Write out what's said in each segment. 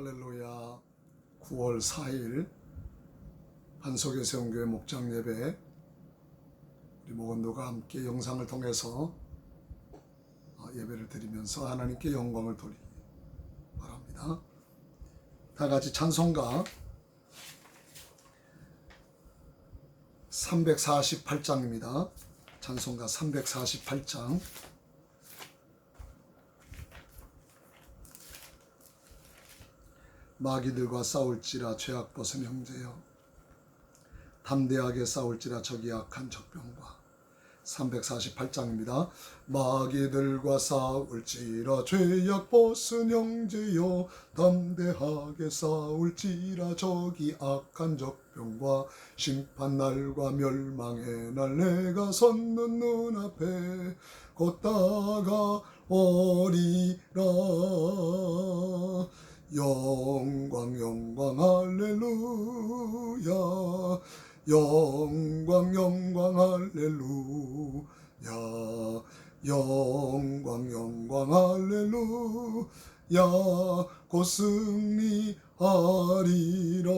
할렐루야 9월 4일 한석의 세운교회 목장 예배 우리 목원도가 함께 영상을 통해서 어, 예배를 드리면서 하나님께 영광을 돌리기 바랍니다. 다 같이 찬송가 348장입니다. 찬송가 348장 마귀들과 싸울지라 죄악 벗은 형제여. 담대하게 싸울지라 적이 악한 적병과. 348장입니다. 마귀들과 싸울지라 죄악 벗은 형제여. 담대하게 싸울지라 적이 악한 적병과. 심판날과 멸망의 날 내가 섰는 눈앞에 곧 다가 오리라 영광 영광 할렐루야. 영광 영광 할렐루야. 영광 영광 할렐루야. 곧 승리 하리라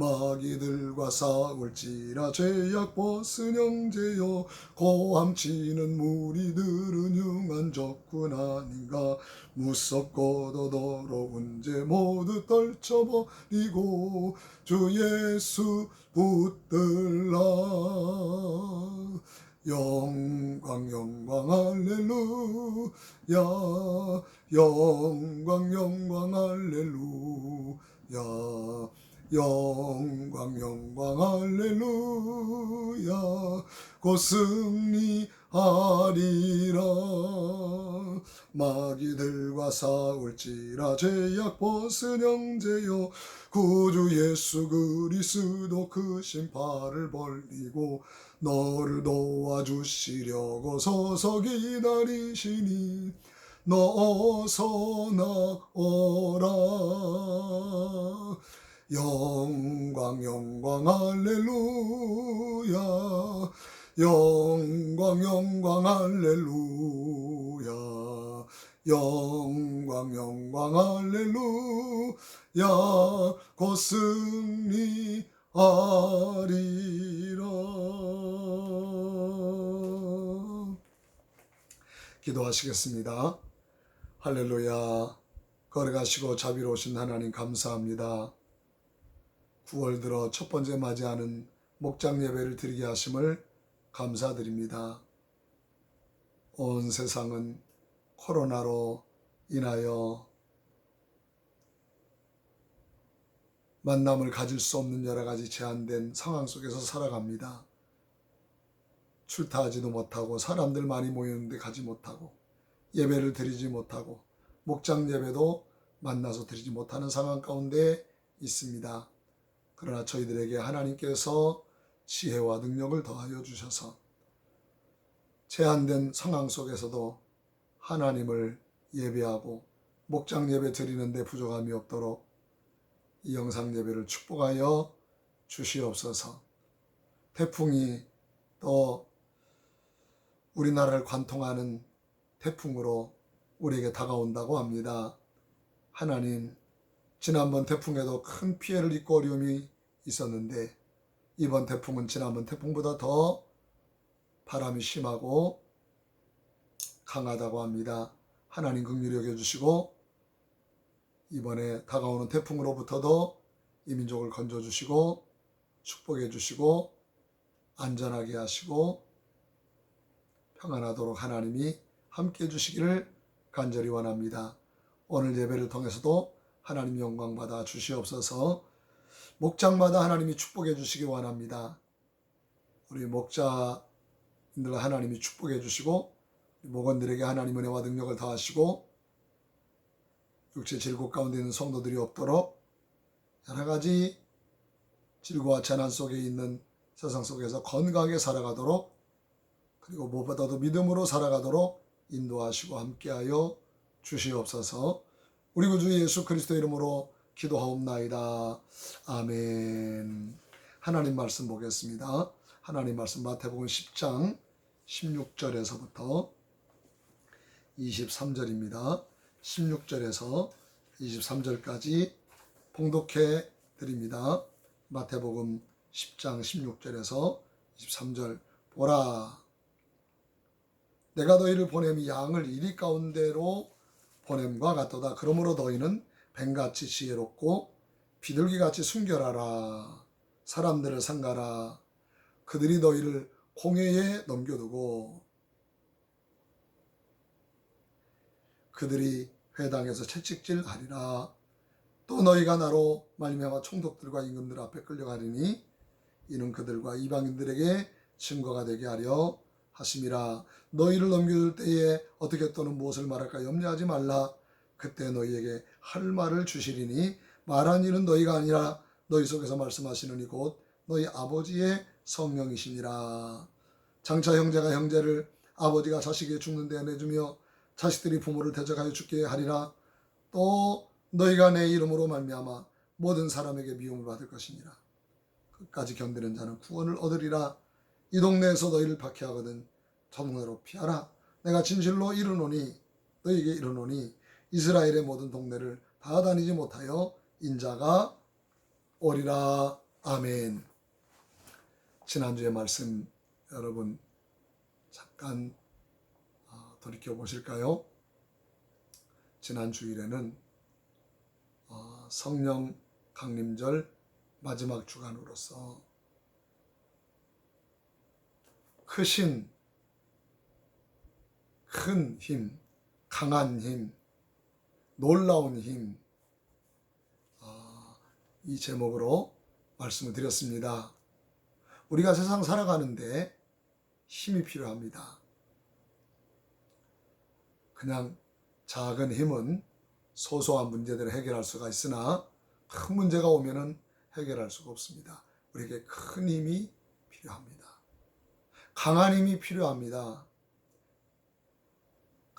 마귀들과 싸울지라 죄악 벗은 형제여 고함치는 무리들은 융한 적군 아닌가. 무섭고도 더러운 죄 모두 떨쳐버리고 주 예수 붙들라. 영광 영광 할렐루야. 영광 영광 할렐루야 영광 영광 할렐루야. 곧 승리하리라. 마귀들과 싸울지라 죄악 벗은 형제여. 구주 예수 그리스도 그 신발을 벌리고 너를 도와주시려고 서서 기다리시니 너 어서 나오라 영광 영광 할렐루야. 영광 영광 할렐루야. 영광 영광 할렐루야. 곧 승리하리라. 기도하시겠습니다. 할렐루야. 걸어가시고 자비로우신 하나님 감사합니다 9월 들어 첫 번째 맞이하는 목장 예배를 드리게 하심을 감사드립니다. 온 세상은 코로나로 인하여 만남을 가질 수 없는 여러 가지 제한된 상황 속에서 살아갑니다. 출타하지도 못하고 사람들 많이 모이는데 가지 못하고 예배를 드리지 못하고 목장 예배도 만나서 드리지 못하는 상황 가운데 있습니다. 그러나 저희들에게 하나님께서 지혜와 능력을 더하여 주셔서 제한된 상황 속에서도 하나님을 예배하고 목장 예배 드리는데 부족함이 없도록 이 영상 예배를 축복하여 주시옵소서. 태풍이 또 우리나라를 관통하는 태풍으로 우리에게 다가온다고 합니다. 하나님 지난번 태풍에도 큰 피해를 입고 어려움이 있었는데 이번 태풍은 지난번 태풍보다 더 바람이 심하고 강하다고 합니다. 하나님 긍휼히 여겨주시고 이번에 다가오는 태풍으로부터도 이 민족을 건져주시고 축복해 주시고 안전하게 하시고 평안하도록 하나님이 함께 해주시기를 간절히 원합니다. 오늘 예배를 통해서도 하나님 영광 받아 주시옵소서. 목장마다 하나님이 축복해 주시기 원합니다. 우리 목자인들 하나님이 축복해 주시고 목원들에게 하나님 은혜와 능력을 더하시고 육체 질곡 가운데 있는 성도들이 없도록 여러 가지 질고와 재난 속에 있는 세상 속에서 건강하게 살아가도록 그리고 무엇보다도 믿음으로 살아가도록 인도하시고 함께하여 주시옵소서. 우리 구주 예수 그리스도 이름으로 기도하옵나이다. 아멘. 하나님 말씀 보겠습니다. 하나님 말씀 마태복음 10장 16절에서부터 23절입니다. 16절에서 23절까지 봉독해 드립니다. 마태복음 10장 16절에서 23절 보라 내가 너희를 보냄이 양을 이리 가운데로 보냄과 같도다. 그러므로 너희는 뱀같이 지혜롭고 비둘기같이 순결하라. 사람들을 상가라. 그들이 너희를 공회에 넘겨두고 그들이 회당에서 채찍질 하리라. 또 너희가 나로 말미암아 총독들과 임금들 앞에 끌려가리니 이는 그들과 이방인들에게 증거가 되게 하려 하심이라. 너희를 넘겨줄 때에 어떻게 또는 무엇을 말할까 염려하지 말라. 그때 너희에게 할 말을 주시리니 말한 일은 너희가 아니라 너희 속에서 말씀하시는 이곧 너희 아버지의 성령이시니라. 장차 형제가 형제를 아버지가 자식에게 죽는 데 내주며 자식들이 부모를 대적하여 죽게 하리라. 또 너희가 내 이름으로 말미암아 모든 사람에게 미움을 받을 것이니라. 끝까지 견디는 자는 구원을 얻으리라. 이 동네에서 너희를 박해하거든 정로로 피하라. 내가 진실로 이르노니 너희에게 이르노니 이스라엘의 모든 동네를 다 다니지 못하여 인자가 오리라. 아멘. 지난주의 말씀 여러분 잠깐 어, 돌이켜 보실까요? 지난 주일에는 어, 성령 강림절 마지막 주간으로서 크신 큰 힘, 강한 힘, 놀라운 힘, 어, 이 제목으로 말씀을 드렸습니다. 우리가 세상 살아가는데 힘이 필요합니다. 그냥 작은 힘은 소소한 문제들을 해결할 수가 있으나 큰 문제가 오면은 해결할 수가 없습니다. 우리에게 큰 힘이 필요합니다. 강한 힘이 필요합니다.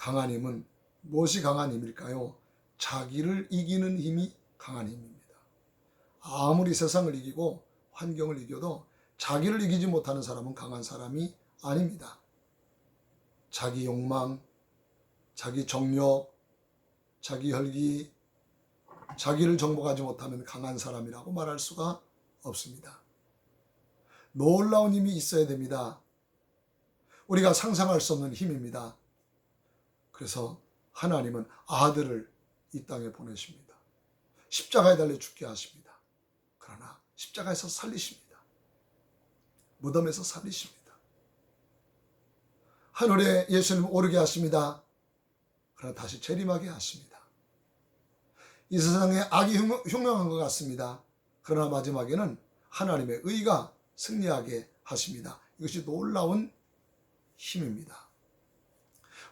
강한 힘은 무엇이 강한 힘일까요? 자기를 이기는 힘이 강한 힘입니다. 아무리 세상을 이기고 환경을 이겨도 자기를 이기지 못하는 사람은 강한 사람이 아닙니다. 자기 욕망, 자기 정욕, 자기 혈기, 자기를 정복하지 못하면 강한 사람이라고 말할 수가 없습니다. 놀라운 힘이 있어야 됩니다. 우리가 상상할 수 없는 힘입니다. 그래서 하나님은 아들을 이 땅에 보내십니다. 십자가에 달려 죽게 하십니다. 그러나 십자가에서 살리십니다. 무덤에서 살리십니다. 하늘에 예수님 오르게 하십니다. 그러나 다시 재림하게 하십니다. 이 세상에 악이 흉명한 것 같습니다. 그러나 마지막에는 하나님의 의가 승리하게 하십니다. 이것이 놀라운 힘입니다.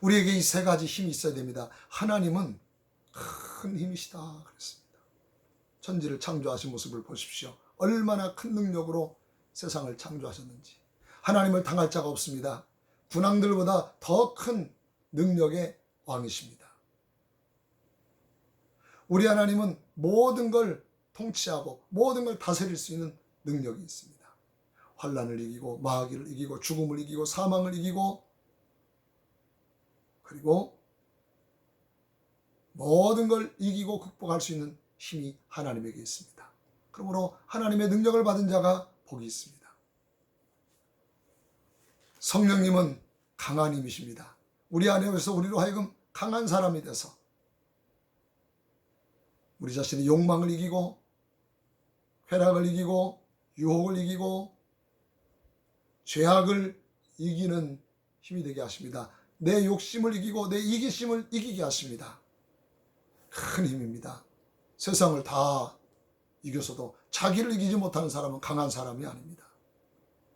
우리에게 이 세 가지 힘이 있어야 됩니다. 하나님은 큰 힘이시다 그랬습니다. 천지를 창조하신 모습을 보십시오. 얼마나 큰 능력으로 세상을 창조하셨는지. 하나님을 당할 자가 없습니다. 군왕들보다 더 큰 능력의 왕이십니다. 우리 하나님은 모든 걸 통치하고 모든 걸 다스릴 수 있는 능력이 있습니다. 환란을 이기고 마귀를 이기고 죽음을 이기고 사망을 이기고 그리고 모든 걸 이기고 극복할 수 있는 힘이 하나님에게 있습니다. 그러므로 하나님의 능력을 받은 자가 복이 있습니다. 성령님은 강한 힘이십니다. 우리 안에서 우리로 하여금 강한 사람이 돼서 우리 자신의 욕망을 이기고 쾌락을 이기고 유혹을 이기고 죄악을 이기는 힘이 되게 하십니다. 내 욕심을 이기고 내 이기심을 이기게 하십니다. 큰 힘입니다. 세상을 다 이겨서도 자기를 이기지 못하는 사람은 강한 사람이 아닙니다.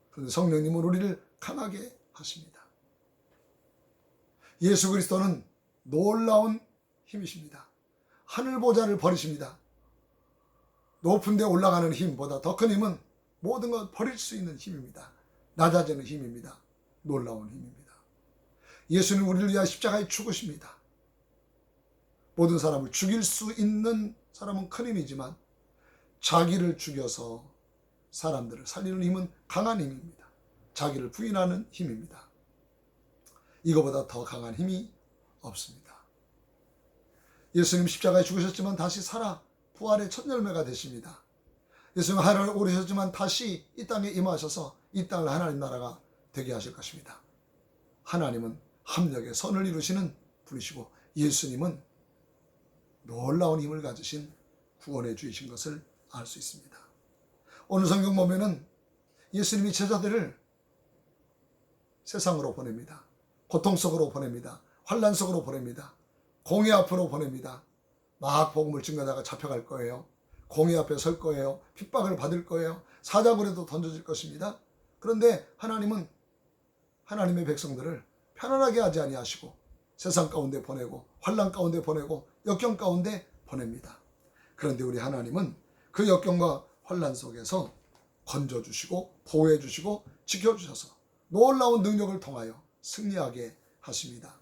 그런데 성령님은 우리를 강하게 하십니다. 예수 그리스도는 놀라운 힘이십니다. 하늘 보좌를 버리십니다. 높은 데 올라가는 힘보다 더 큰 힘은 모든 걸 버릴 수 있는 힘입니다. 낮아지는 힘입니다. 놀라운 힘입니다. 예수는 우리를 위하여 십자가에 죽으십니다. 모든 사람을 죽일 수 있는 사람은 큰 힘이지만 자기를 죽여서 사람들을 살리는 힘은 강한 힘입니다. 자기를 부인하는 힘입니다. 이거보다 더 강한 힘이 없습니다. 예수님 십자가에 죽으셨지만 다시 살아 부활의 첫 열매가 되십니다. 예수님 하늘을 오르셨지만 다시 이 땅에 임하셔서 이 땅을 하나님 나라가 되게 하실 것입니다. 하나님은 합력의 선을 이루시는 분이시고 예수님은 놀라운 힘을 가지신 구원해 주이신 것을 알 수 있습니다. 오늘 성경 보면은 예수님이 제자들을 세상으로 보냅니다. 고통 속으로 보냅니다. 환란 속으로 보냅니다. 공의 앞으로 보냅니다. 막 복음을 증거하다가 잡혀갈 거예요. 공의 앞에 설 거예요. 핍박을 받을 거예요. 사자굴에도 던져질 것입니다. 그런데 하나님은 하나님의 백성들을 편안하게 하지 아니하시고 세상 가운데 보내고 환란 가운데 보내고 역경 가운데 보냅니다. 그런데 우리 하나님은 그 역경과 환란 속에서 건져 주시고 보호해 주시고 지켜 주셔서 놀라운 능력을 통하여 승리하게 하십니다.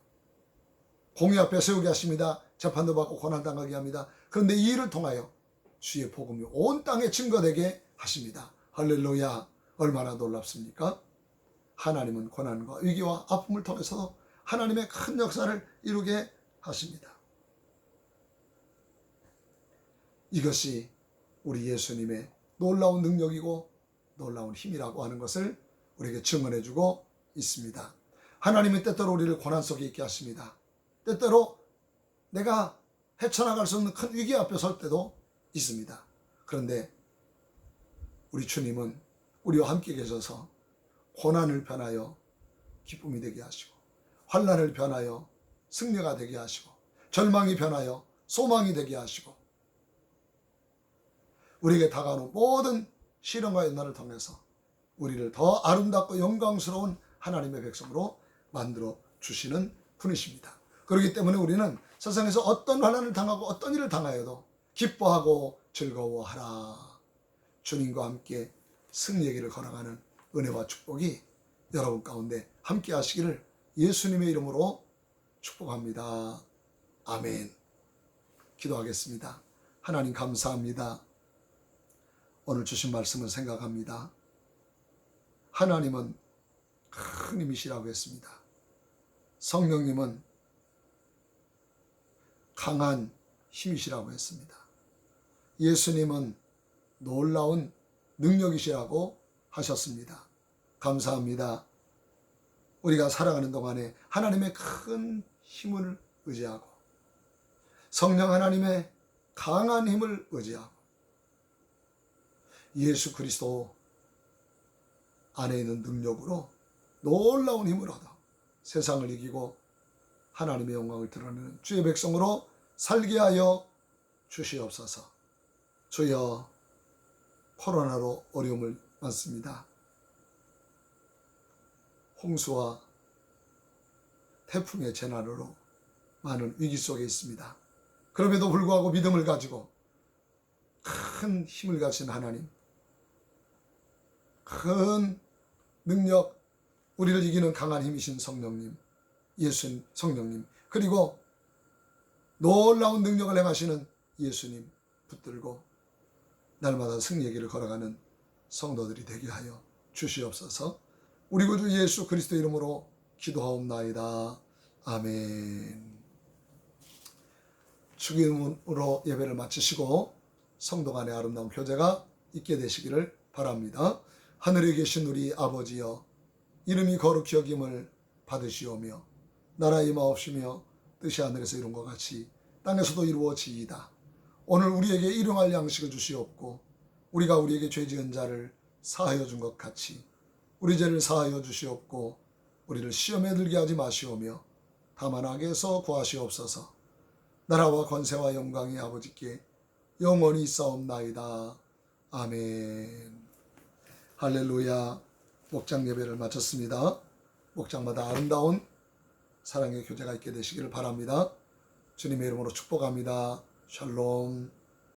공의 앞에 세우게 하십니다. 재판도 받고 고난 당하게 합니다. 그런데 이 일을 통하여 주의 복음이 온 땅에 증거되게 하십니다. 할렐루야. 얼마나 놀랍습니까? 하나님은 고난과 위기와 아픔을 통해서 하나님의 큰 역사를 이루게 하십니다. 이것이 우리 예수님의 놀라운 능력이고 놀라운 힘이라고 하는 것을 우리에게 증언해 주고 있습니다. 하나님은 때때로 우리를 고난 속에 있게 하십니다. 때때로 내가 헤쳐나갈 수 없는 큰 위기 앞에 설 때도 있습니다. 그런데 우리 주님은 우리와 함께 계셔서 고난을 변하여 기쁨이 되게 하시고 환란을 변하여 승리가 되게 하시고 절망이 변하여 소망이 되게 하시고 우리에게 다가오는 모든 시련과 연난을 통해서 우리를 더 아름답고 영광스러운 하나님의 백성으로 만들어 주시는 분이십니다. 그렇기 때문에 우리는 세상에서 어떤 환난을 당하고 어떤 일을 당하여도 기뻐하고 즐거워하라. 주님과 함께 승리의 길을 걸어가는 은혜와 축복이 여러분 가운데 함께 하시기를 예수님의 이름으로 축복합니다. 아멘. 기도하겠습니다. 하나님 감사합니다. 오늘 주신 말씀을 생각합니다. 하나님은 큰 힘이시라고 했습니다. 성령님은 강한 힘이시라고 했습니다. 예수님은 놀라운 능력이시라고 하셨습니다. 감사합니다. 우리가 살아가는 동안에 하나님의 큰 힘을 의지하고 성령 하나님의 강한 힘을 의지하고 예수 그리스도 안에 있는 능력으로 놀라운 힘을 얻어 세상을 이기고 하나님의 영광을 드러내는 주의 백성으로 살게 하여 주시옵소서. 주여 코로나로 어려움을 많습니다. 홍수와 태풍의 재난으로 많은 위기 속에 있습니다. 그럼에도 불구하고 믿음을 가지고 큰 힘을 가진 하나님, 큰 능력, 우리를 이기는 강한 힘이신 성령님, 예수님, 성령님, 그리고 놀라운 능력을 행하시는 예수님 붙들고 날마다 승리의 길을 걸어가는 성도들이 되게 하여 주시옵소서. 우리 구주 예수 그리스도 이름으로 기도하옵나이다. 아멘. 축임으로 예배를 마치시고 성도 간의 아름다운 교제가 있게 되시기를 바랍니다. 하늘에 계신 우리 아버지여 이름이 거룩히 여김을 받으시오며 나라 임하옵시며 뜻이 하늘에서 이룬 것 같이 땅에서도 이루어지이다. 오늘 우리에게 일용할 양식을 주시옵고 우리가 우리에게 죄 지은 자를 사하여 준 것 같이 우리 죄를 사하여 주시옵고 우리를 시험에 들게 하지 마시오며 다만 악에서 구하시옵소서 나라와 권세와 영광이 아버지께 영원히 있사옵나이다. 아멘. 할렐루야. 목장 예배를 마쳤습니다. 목장마다 아름다운 사랑의 교제가 있게 되시기를 바랍니다. 주님의 이름으로 축복합니다. 샬롬.